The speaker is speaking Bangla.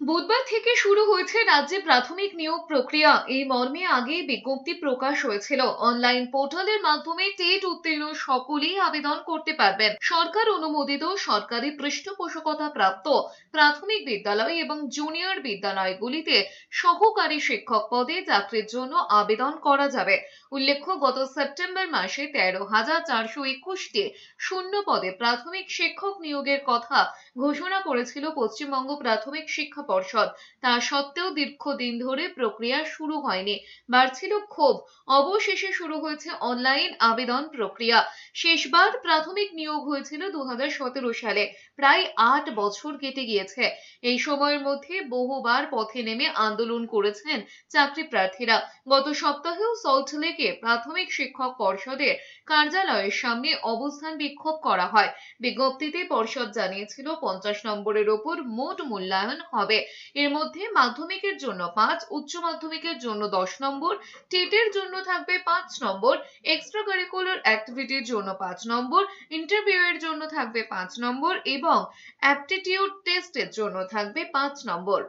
বুধবার থেকে শুরু হয়েছে রাজ্যে প্রাথমিক নিয়োগ প্রক্রিয়া। এই মর্মে আগেই বিজ্ঞপ্তি প্রকাশ হয়েছিল। অনলাইন পোর্টালের মাধ্যমে টেট উত্তীর্ণ সকলেই আবেদন করতে পারবেন। সরকার অনুমোদিত, সরকারি পৃষ্ঠপোষকতা প্রাপ্ত প্রাথমিক বিদ্যালয় এবং জুনিয়র বিদ্যালয়গুলিতে সহকারী শিক্ষক পদে চাকরির জন্য আবেদন করা যাবে। উল্লেখ্য, গত সেপ্টেম্বর মাসে তেরো হাজার চারশো একুশটি শূন্য পদে প্রাথমিক শিক্ষক নিয়োগের কথা ঘোষণা করেছিল পশ্চিমবঙ্গ প্রাথমিক শিক্ষা পর্ষদ। তা সত্ত্বেও দীর্ঘদিন ধরে প্রক্রিয়া শুরু হয়নি। বাড়ছিল ক্ষোভ। অবশেষে শুরু হয়েছে অনলাইন আবেদন প্রক্রিয়া। শেষবার প্রাথমিক নিয়োগ হয়েছিল দু সালে। প্রায় আট বছর কেটে গিয়েছে। এই সময়ের মধ্যে বহুবার পথে নেমে আন্দোলন করেছেন চাকরি প্রার্থীরা। গত সপ্তাহেও সল্টলেকে প্রাথমিক শিক্ষক পর্ষদের কার্যালয়ের সামনে অবস্থান বিক্ষোভ করা হয়। বিজ্ঞপ্তিতে পর্ষদ জানিয়েছিল, পঞ্চাশ নম্বরের ওপর মোট মূল্যায়ন হবে। এর মধ্যে মাধ্যমিকের জন্য পাঁচ, উচ্চ মাধ্যমিকের জন্য দশ নম্বর টেটের জন্য থাকবে পাঁচ নম্বর এক্সট্রা কারিকুলার অ্যাক্টিভিটির জন্য পাঁচ নম্বর ইন্টারভিউ এর জন্য থাকবে পাঁচ নম্বর এবং অ্যাপটিটিউড টেস্টের জন্য থাকবে পাঁচ নম্বর।